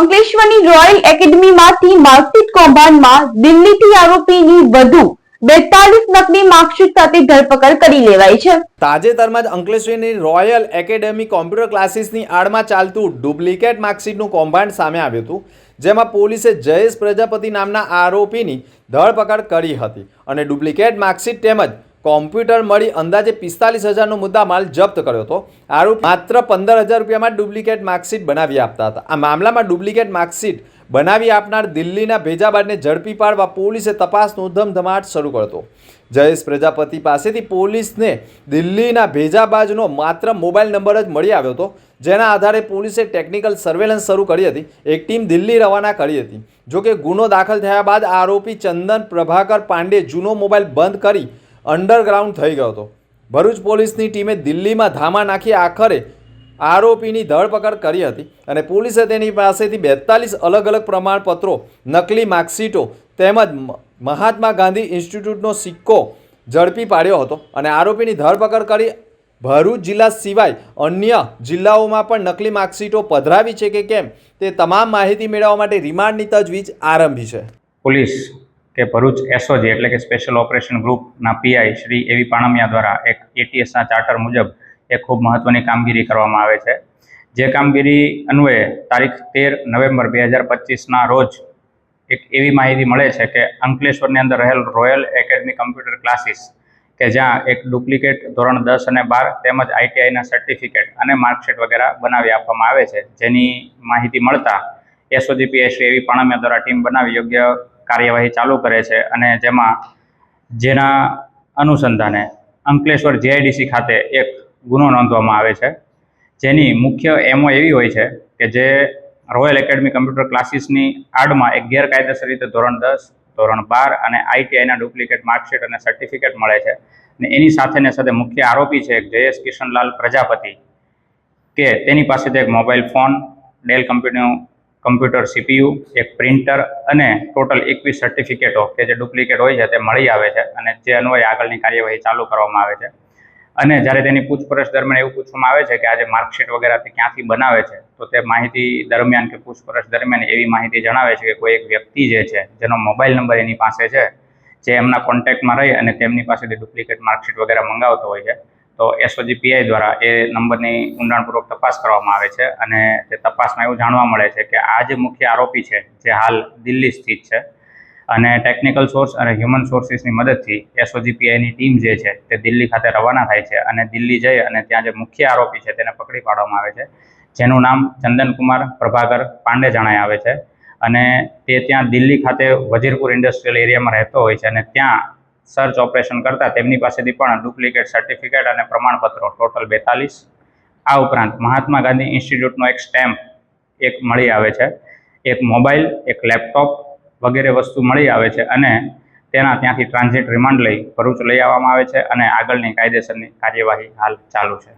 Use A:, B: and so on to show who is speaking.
A: અંકલેશ્વરની royal એકેડમીમાંથી marksheet કૌભાંડમાં દિલ્હીથી આરોપીની વધુ બેતાલીસ નકલી માર્કશીટ સાથે ધરપકડ કરી લેવાઈ છે.
B: તાજેતરમાં જ અંકલેશ્વરની રોયલ એકેડેમી કોમ્પ્યુટર ક્લાસીસની આડમાં ચાલતું ડુપ્લિકેટ માર્કશીટનું કૌભાંડ સામે આવ્યું હતું, જેમાં પોલીસે જયેશ પ્રજાપતિ નામના આરોપીની ધરપકડ કરી હતી. અને ડુપ્લિકેટ માર્કશીટ તેમજ કોમ્પ્યુટર મળી અંદાજે પિસ્તાલીસ હજારનો મુદ્દામાલ જપ્ત કર્યો હતો. આરોપ માત્ર પંદર હજાર રૂપિયામાં ડુપ્લિકેટ માર્કશીટ બનાવી આપતા હતા. આ મામલામાં ડુપ્લિકેટ માર્કશીટ બનાવી આપનાર દિલ્હીના ભેજાબાદને ઝડપી પાડવા પોલીસે તપાસનો ધમધમાટ શરૂ કર્યો જયેશ પ્રજાપતિ પાસેથી પોલીસને દિલ્હીના ભેજાબાજનો માત્ર મોબાઈલ નંબર જ મળી આવ્યો હતો, જેના આધારે પોલીસે ટેકનિકલ સર્વેલન્સ શરૂ કરી હતી. એક ટીમ દિલ્હી રવાના કરી હતી. જોકે ગુનો દાખલ થયા બાદ આરોપી ચંદન પ્રભાકર પાંડે જૂનો મોબાઈલ બંધ કરી અંડરગ્રાઉન્ડ થઈ ગયો હતો. ભરૂચ પોલીસની ટીમે દિલ્હીમાં ધામા નાખી આખરે આરોપીની ધરપકડ કરી હતી અને પોલીસે તેની પાસેથી બેતાલીસ અલગ અલગ પ્રમાણપત્રો, નકલી માર્કશીટો તેમજ મહાત્મા ગાંધી ઇન્સ્ટિટ્યૂટનો સિક્કો ઝડપી પાડ્યો હતો અને આરોપીની ધરપકડ કરી ભરૂચ જિલ્લા સિવાય અન્ય જિલ્લાઓમાં પણ નકલી માર્કશીટો પધરાવી છે કે કેમ તે તમામ માહિતી મેળવવા માટે રિમાન્ડની તજવીજ આરંભી છે.
C: પોલીસ કે ભરૂચ એસઓજી એટલે કે સ્પેશિયલ ઓપરેશન ગ્રુપના PI Shri A V Panmiya દ્વારા એક એટીએસના ચાર્ટર મુજબ એ ખૂબ મહત્ત્વની કામગીરી કરવામાં આવે છે. જે કામગીરી અન્વયે તારીખ તેર નવેમ્બર બે હજાર પચીસના રોજ એક એવી માહિતી મળે છે કે અંકલેશ્વરની અંદર રહેલ રોયલ એકેડમી કમ્પ્યુટર ક્લાસીસ કે જ્યાં એક ડુપ્લિકેટ ધોરણ દસ અને બાર તેમજ આઈટીઆઈના સર્ટિફિકેટ અને માર્કશીટ વગેરે બનાવી આપવામાં આવે છે. જેની માહિતી મળતા એસઓજીપીએ શ્રી એવી પાણમિયા દ્વારા ટીમ બનાવી યોગ્ય કાર્યવાહી ચાલુ કરે છે અને જેમાં જેના અનુસંધાને અંકલેશ્વર જેઆઈડીસી ખાતે એક ગુનો નોંધવામાં આવે છે. જેની મુખ્ય એમો એવી હોય છે કે જે રોયલ એકેડમી કમ્પ્યુટર ક્લાસીસની આડમાં એક ગેરકાયદેસર રીતે ધોરણ દસ, ધોરણ બાર અને આઈટીઆઈના ડુપ્લિકેટ માર્કશીટ અને સર્ટિફિકેટ મળે છે. અને એની સાથે સાથે મુખ્ય આરોપી છે જયેશ કિશનલાલ પ્રજાપતિ, કે તેની પાસેથી એક મોબાઈલ ફોન, ડેલ કમ્પ્યુટરનું કમ્પ્યુટર સીપીયુ, એક પ્રિન્ટર અને ટોટલ એકવીસ સર્ટિફિકેટો કે જે ડુપ્લિકેટ હોય છે તે મળી આવે છે અને જે અન્વયે આગળની કાર્યવાહી ચાલુ કરવામાં આવે છે. અને જ્યારે તેની પૂછપરછ દરમિયાન એવું પૂછવામાં આવે છે કે આજે માર્કશીટ વગેરે તે ક્યાંથી બનાવે છે, તો તે માહિતી દરમિયાન કે પૂછપરછ દરમિયાન એવી માહિતી જણાવે છે કે કોઈ એક વ્યક્તિ જે છે, જેનો મોબાઈલ નંબર એની પાસે છે, જે એમના કોન્ટેક્ટમાં રહી અને તેમની પાસેથી ડુપ્લિકેટ માર્કશીટ વગેરે મંગાવતો હોય છે તો એસઓજી પીઆઈ દ્વારા એ નંબરની ઊંડાણપૂર્વક તપાસ કરવામાં આવે છે અને તે તપાસમાં એવું જાણવા મળે છે કે આ જે મુખ્ય આરોપી છે, જે હાલ દિલ્હી સ્થિત છે અને ટેકનિકલ સોર્સ અને હ્યુમન સોર્સિસની મદદથી એસઓજી પીઆઈની ટીમ જે છે તે દિલ્હી ખાતે રવાના થાય છે અને દિલ્હી જઈ અને ત્યાં જે મુખ્ય આરોપી છે તેને પકડી પાડવામાં આવે છે. જેનું નામ ચંદનકુમાર પ્રભાકર પાંડે જણાય આવે છે અને તે ત્યાં દિલ્હી ખાતે વજીરપુર ઇન્ડસ્ટ્રીયલ એરિયામાં રહેતો હોય છે અને ત્યાં સર્ચ ઓપરેશન કરતા તેમની પાસેથી પણ ડુપ્લિકેટ સર્ટિફિકેટ અને પ્રમાણપત્રો, ટોટલ બેતાલીસ. આ ઉપરાંત મહાત્મા ગાંધી ઇન્સ્ટિટ્યૂટનો એક સ્ટેમ્પ એક મળી આવે છે, એક મોબાઈલ, એક લેપટોપ વગેરે વસ્તુ મળી આવે છે અને તેના ત્યાંથી ટ્રાન્ઝિટ રિમાન્ડ લઈ ભરૂચ લઈ આવવામાં આવે છે અને આગળની કાયદેસરની કાર્યવાહી હાલ ચાલુ છે.